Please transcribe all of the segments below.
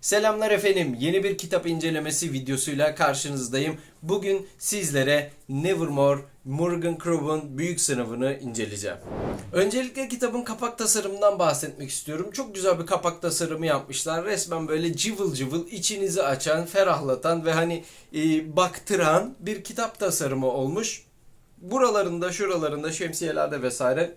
Selamlar efendim. Yeni bir kitap incelemesi videosuyla karşınızdayım. Bugün sizlere Nevermore Morgan Crowe'un büyük sınavını inceleyeceğim. Öncelikle kitabın kapak tasarımından bahsetmek istiyorum. Çok güzel bir kapak tasarımı yapmışlar. Resmen böyle cıvıl cıvıl içinizi açan, ferahlatan ve hani e, baktıran bir kitap tasarımı olmuş. Buralarında, şuralarında, şemsiyelerde vesaire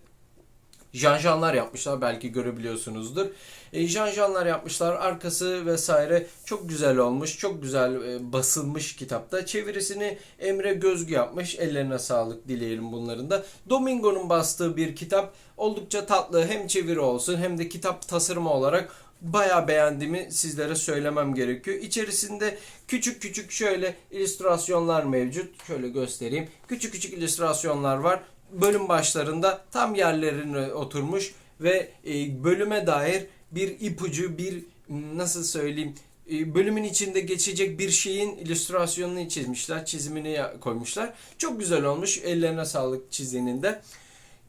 janjanlar yapmışlar belki görebiliyorsunuzdur. E, janjanlar yapmışlar arkası vesaire çok güzel olmuş çok güzel e, basılmış kitapta. Çevirisini Emre Gözgü yapmış ellerine sağlık dileyelim bunların da. Domingo'nun bastığı bir kitap oldukça tatlı hem çeviri olsun hem de kitap tasarımı olarak bayağı beğendiğimi sizlere söylemem gerekiyor. İçerisinde küçük küçük şöyle illüstrasyonlar mevcut. Şöyle göstereyim. Küçük küçük illüstrasyonlar var bölüm başlarında tam yerlerine oturmuş ve e, bölüme dair bir ipucu, bir nasıl söyleyeyim e, bölümün içinde geçecek bir şeyin illüstrasyonunu çizmişler, çizimini koymuşlar. Çok güzel olmuş. Ellerine sağlık çizdiğinde.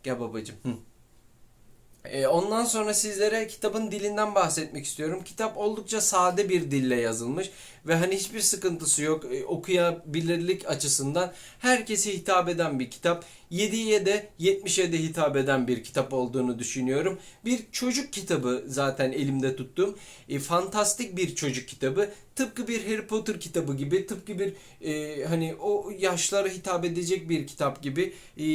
Gel babacığım. Hı. E, ondan sonra sizlere kitabın dilinden bahsetmek istiyorum. Kitap oldukça sade bir dille yazılmış ve hani hiçbir sıkıntısı yok. E, okuyabilirlik açısından herkese hitap eden bir kitap. 7'ye de 70'e de hitap eden bir kitap olduğunu düşünüyorum. Bir çocuk kitabı zaten elimde tuttum. E, fantastik bir çocuk kitabı. Tıpkı bir Harry Potter kitabı gibi, tıpkı bir e, hani o yaşlara hitap edecek bir kitap gibi. E,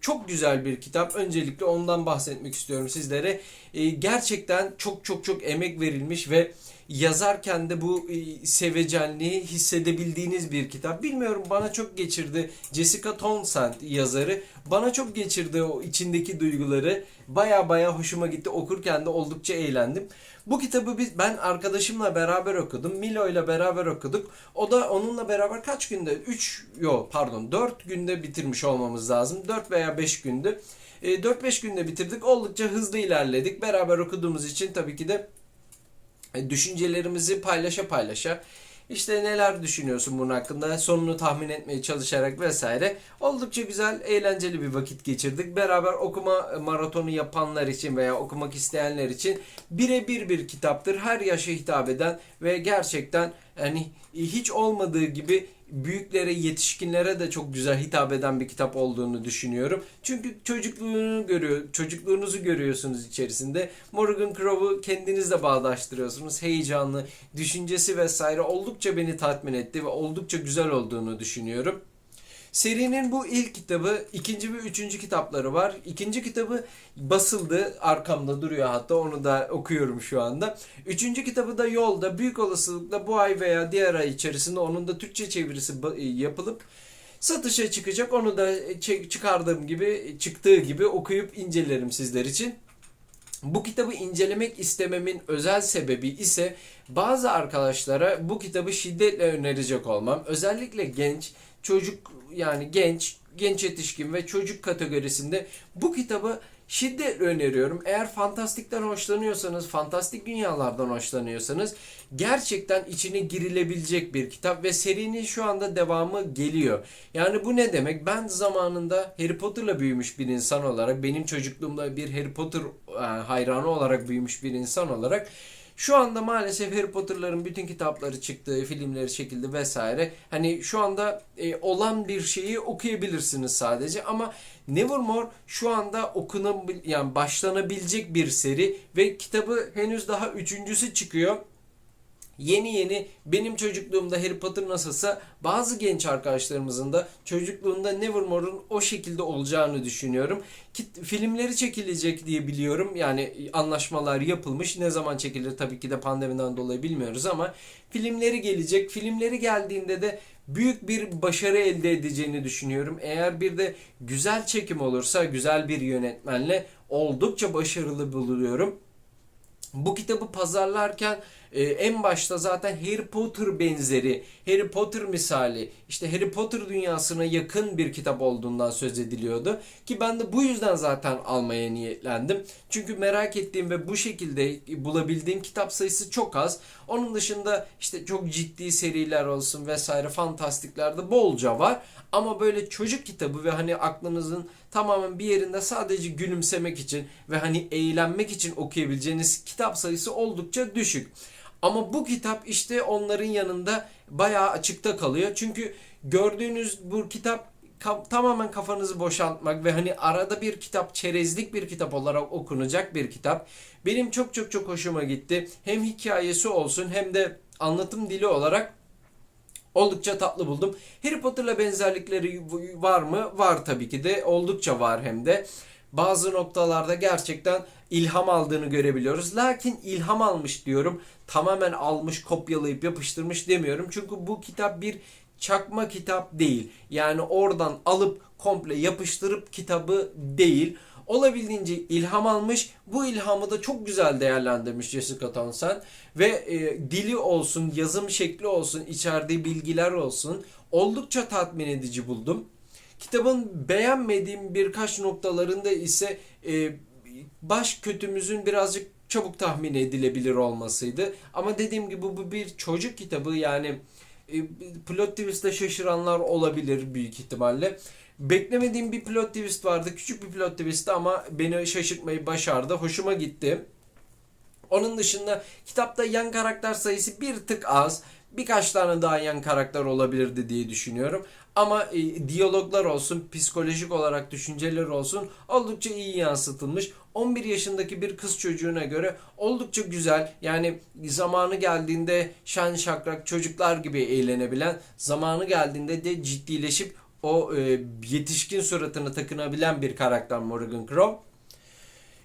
çok güzel bir kitap. Öncelikle ondan bahsetmek istiyorum sizlere. E, gerçekten çok çok çok emek verilmiş ve yazarken de bu e, sevecenliği hissedebildiğiniz bir kitap. Bilmiyorum bana çok geçirdi. Jessica Townsend yazarı bana çok geçirdi o içindeki duyguları. Baya baya hoşuma gitti. Okurken de oldukça eğlendim. Bu kitabı biz ben arkadaşımla beraber okudum. Milo ile beraber okuduk. O da onunla beraber kaç günde? 3 yok pardon 4 günde bitirmiş olmamız lazım. 4 veya 5 gündü. E, 4-5 günde bitirdik. Oldukça hızlı ilerledik. Beraber okuduğumuz için tabii ki de e, düşüncelerimizi paylaşa paylaşa işte neler düşünüyorsun bunun hakkında sonunu tahmin etmeye çalışarak vesaire oldukça güzel eğlenceli bir vakit geçirdik. Beraber okuma maratonu yapanlar için veya okumak isteyenler için birebir bir kitaptır. Her yaşa hitap eden ve gerçekten hani hiç olmadığı gibi büyüklere, yetişkinlere de çok güzel hitap eden bir kitap olduğunu düşünüyorum. Çünkü çocukluğunu görüyor, çocukluğunuzu görüyorsunuz içerisinde. Morgan Crowe'u kendinizle bağdaştırıyorsunuz. Heyecanlı, düşüncesi vesaire oldukça beni tatmin etti ve oldukça güzel olduğunu düşünüyorum. Serinin bu ilk kitabı, ikinci ve üçüncü kitapları var. İkinci kitabı basıldı, arkamda duruyor hatta onu da okuyorum şu anda. Üçüncü kitabı da yolda, büyük olasılıkla bu ay veya diğer ay içerisinde onun da Türkçe çevirisi ba- yapılıp satışa çıkacak. Onu da çek- çıkardığım gibi, çıktığı gibi okuyup incelerim sizler için. Bu kitabı incelemek istememin özel sebebi ise bazı arkadaşlara bu kitabı şiddetle önerecek olmam. Özellikle genç, çocuk yani genç, genç yetişkin ve çocuk kategorisinde bu kitabı şiddetle öneriyorum. Eğer fantastikten hoşlanıyorsanız, fantastik dünyalardan hoşlanıyorsanız gerçekten içine girilebilecek bir kitap ve serinin şu anda devamı geliyor. Yani bu ne demek? Ben zamanında Harry Potter'la büyümüş bir insan olarak, benim çocukluğumda bir Harry Potter e, hayranı olarak büyümüş bir insan olarak şu anda maalesef Harry Potter'ların bütün kitapları çıktı, filmleri çekildi vesaire. Hani şu anda e, olan bir şeyi okuyabilirsiniz sadece ama Nevermore şu anda okunabil yani başlanabilecek bir seri ve kitabı henüz daha üçüncüsü çıkıyor. Yeni yeni benim çocukluğumda Harry Potter nasılsa bazı genç arkadaşlarımızın da çocukluğunda Nevermore'un o şekilde olacağını düşünüyorum. Kit- filmleri çekilecek diye biliyorum. Yani anlaşmalar yapılmış. Ne zaman çekilir tabii ki de pandemiden dolayı bilmiyoruz ama filmleri gelecek. Filmleri geldiğinde de büyük bir başarı elde edeceğini düşünüyorum. Eğer bir de güzel çekim olursa güzel bir yönetmenle oldukça başarılı buluyorum. Bu kitabı pazarlarken e, en başta zaten Harry Potter benzeri, Harry Potter misali, işte Harry Potter dünyasına yakın bir kitap olduğundan söz ediliyordu. Ki ben de bu yüzden zaten almaya niyetlendim. Çünkü merak ettiğim ve bu şekilde bulabildiğim kitap sayısı çok az. Onun dışında işte çok ciddi seriler olsun vesaire fantastiklerde bolca var. Ama böyle çocuk kitabı ve hani aklınızın tamamen bir yerinde sadece gülümsemek için ve hani eğlenmek için okuyabileceğiniz kitap sayısı oldukça düşük. Ama bu kitap işte onların yanında bayağı açıkta kalıyor. Çünkü gördüğünüz bu kitap ka- tamamen kafanızı boşaltmak ve hani arada bir kitap çerezlik bir kitap olarak okunacak bir kitap. Benim çok çok çok hoşuma gitti. Hem hikayesi olsun hem de anlatım dili olarak oldukça tatlı buldum. Harry Potter'la benzerlikleri var mı? Var tabii ki de. Oldukça var hem de. Bazı noktalarda gerçekten ilham aldığını görebiliyoruz. Lakin ilham almış diyorum. Tamamen almış, kopyalayıp yapıştırmış demiyorum. Çünkü bu kitap bir çakma kitap değil. Yani oradan alıp komple yapıştırıp kitabı değil. Olabildiğince ilham almış. Bu ilhamı da çok güzel değerlendirmiş Jessica Townsend. Ve e, dili olsun, yazım şekli olsun, içerdiği bilgiler olsun oldukça tatmin edici buldum. Kitabın beğenmediğim birkaç noktalarında ise e, baş kötümüzün birazcık çabuk tahmin edilebilir olmasıydı. Ama dediğim gibi bu bir çocuk kitabı yani e, plot twist'te şaşıranlar olabilir büyük ihtimalle. Beklemediğim bir plot twist vardı. Küçük bir plot twist'ti ama beni şaşırtmayı başardı. Hoşuma gitti. Onun dışında kitapta yan karakter sayısı bir tık az. Birkaç tane daha yan karakter olabilirdi diye düşünüyorum. Ama e, diyaloglar olsun, psikolojik olarak düşünceler olsun oldukça iyi yansıtılmış. 11 yaşındaki bir kız çocuğuna göre oldukça güzel. Yani zamanı geldiğinde şen şakrak çocuklar gibi eğlenebilen, zamanı geldiğinde de ciddileşip o e, yetişkin suratını takınabilen bir karakter Morgan Crow.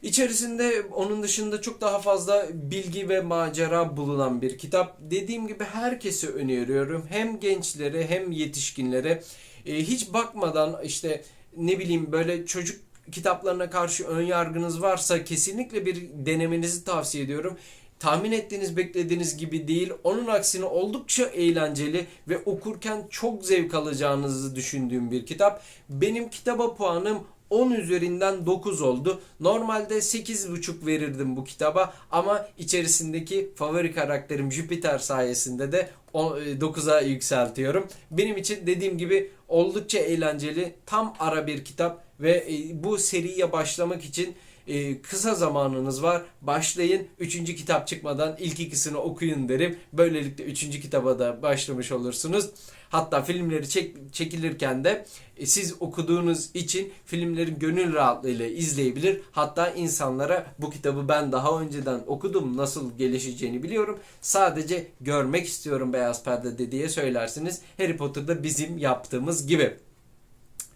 İçerisinde onun dışında çok daha fazla bilgi ve macera bulunan bir kitap. Dediğim gibi herkese öneriyorum. Hem gençlere hem yetişkinlere. E, hiç bakmadan işte ne bileyim böyle çocuk kitaplarına karşı ön yargınız varsa kesinlikle bir denemenizi tavsiye ediyorum. Tahmin ettiğiniz, beklediğiniz gibi değil. Onun aksine oldukça eğlenceli ve okurken çok zevk alacağınızı düşündüğüm bir kitap. Benim kitaba puanım 10 üzerinden 9 oldu. Normalde 8,5 verirdim bu kitaba ama içerisindeki favori karakterim Jüpiter sayesinde de 9'a yükseltiyorum. Benim için dediğim gibi oldukça eğlenceli, tam ara bir kitap ve e, bu seriye başlamak için e, kısa zamanınız var. Başlayın. Üçüncü kitap çıkmadan ilk ikisini okuyun derim. Böylelikle üçüncü kitaba da başlamış olursunuz. Hatta filmleri çek, çekilirken de e, siz okuduğunuz için filmlerin gönül rahatlığıyla izleyebilir. Hatta insanlara bu kitabı ben daha önceden okudum nasıl gelişeceğini biliyorum. Sadece görmek istiyorum beyaz perdede diye söylersiniz. Harry Potter'da bizim yaptığımız gibi.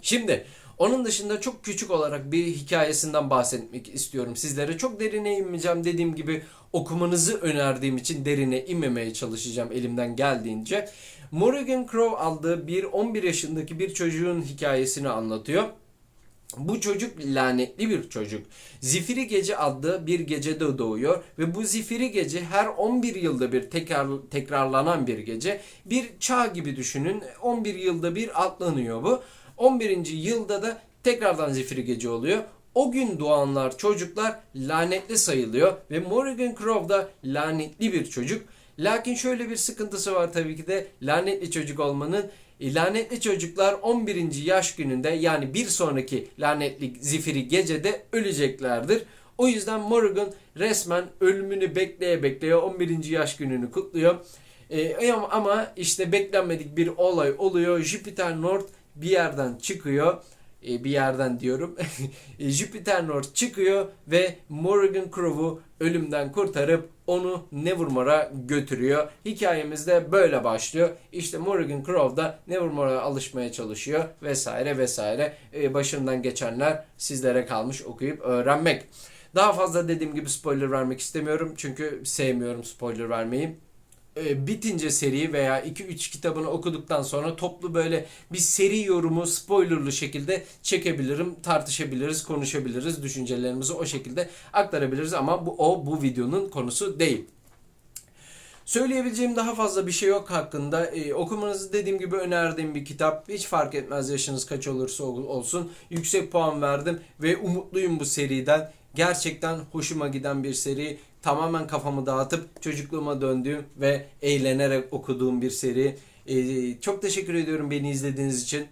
Şimdi onun dışında çok küçük olarak bir hikayesinden bahsetmek istiyorum sizlere. Çok derine inmeyeceğim dediğim gibi okumanızı önerdiğim için derine inmemeye çalışacağım elimden geldiğince. Morrigan Crow adlı bir 11 yaşındaki bir çocuğun hikayesini anlatıyor. Bu çocuk lanetli bir çocuk. Zifiri Gece adlı bir gecede doğuyor ve bu Zifiri Gece her 11 yılda bir tekrar, tekrarlanan bir gece. Bir çağ gibi düşünün. 11 yılda bir atlanıyor bu. 11. yılda da tekrardan Zifiri Gece oluyor. O gün doğanlar çocuklar lanetli sayılıyor ve Morrigan Crow da lanetli bir çocuk. Lakin şöyle bir sıkıntısı var tabii ki de lanetli çocuk olmanın. E, lanetli çocuklar 11. yaş gününde yani bir sonraki lanetli zifiri gecede öleceklerdir. O yüzden Morrigan resmen ölümünü bekleye bekleye 11. yaş gününü kutluyor. E, ama işte beklenmedik bir olay oluyor. Jupiter North bir yerden çıkıyor e, bir yerden diyorum. E, Jupiter North çıkıyor ve Morrigan Crow'u ölümden kurtarıp onu Nevermore'a götürüyor. Hikayemiz de böyle başlıyor. İşte Morrigan Crow da Nevermore'a alışmaya çalışıyor vesaire vesaire. E, başından geçenler sizlere kalmış okuyup öğrenmek. Daha fazla dediğim gibi spoiler vermek istemiyorum. Çünkü sevmiyorum spoiler vermeyi e, bitince seri veya 2-3 kitabını okuduktan sonra toplu böyle bir seri yorumu spoilerlı şekilde çekebilirim, tartışabiliriz, konuşabiliriz, düşüncelerimizi o şekilde aktarabiliriz ama bu o bu videonun konusu değil. Söyleyebileceğim daha fazla bir şey yok hakkında. Ee, okumanızı dediğim gibi önerdiğim bir kitap. Hiç fark etmez yaşınız kaç olursa olsun. Yüksek puan verdim ve umutluyum bu seriden. Gerçekten hoşuma giden bir seri. Tamamen kafamı dağıtıp çocukluğuma döndüğüm ve eğlenerek okuduğum bir seri. Ee, çok teşekkür ediyorum beni izlediğiniz için.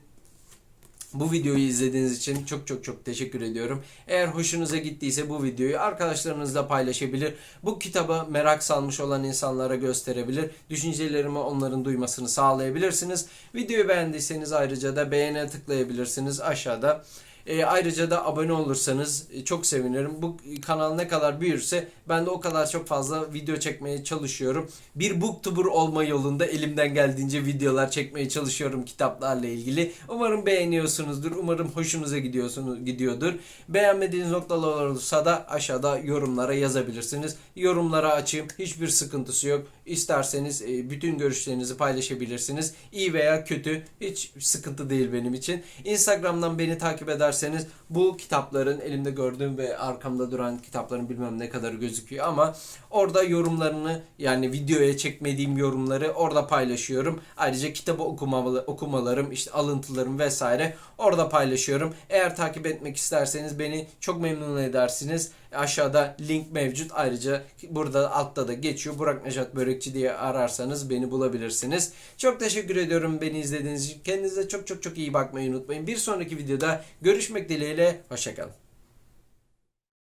Bu videoyu izlediğiniz için çok çok çok teşekkür ediyorum. Eğer hoşunuza gittiyse bu videoyu arkadaşlarınızla paylaşabilir. Bu kitaba merak salmış olan insanlara gösterebilir. Düşüncelerimi onların duymasını sağlayabilirsiniz. Videoyu beğendiyseniz ayrıca da beğene tıklayabilirsiniz aşağıda. E, ayrıca da abone olursanız e, çok sevinirim. Bu kanal ne kadar büyürse ben de o kadar çok fazla video çekmeye çalışıyorum. Bir booktuber olma yolunda elimden geldiğince videolar çekmeye çalışıyorum kitaplarla ilgili. Umarım beğeniyorsunuzdur. Umarım hoşunuza gidiyorsunuz gidiyordur. Beğenmediğiniz noktalar olursa da aşağıda yorumlara yazabilirsiniz. Yorumlara açayım. Hiçbir sıkıntısı yok. İsterseniz e, bütün görüşlerinizi paylaşabilirsiniz. İyi veya kötü hiç sıkıntı değil benim için. Instagram'dan beni takip ederseniz bu kitapların elimde gördüğüm ve arkamda duran kitapların bilmem ne kadar gözüküyor ama orada yorumlarını yani videoya çekmediğim yorumları orada paylaşıyorum. Ayrıca kitabı okumalı, okumalarım, işte alıntılarım vesaire orada paylaşıyorum. Eğer takip etmek isterseniz beni çok memnun edersiniz. Aşağıda link mevcut. Ayrıca burada altta da geçiyor. Burak Nejat Börekçi diye ararsanız beni bulabilirsiniz. Çok teşekkür ediyorum beni izlediğiniz için. Kendinize çok çok çok iyi bakmayı unutmayın. Bir sonraki videoda görüşmek dileğiyle. Hoşçakalın.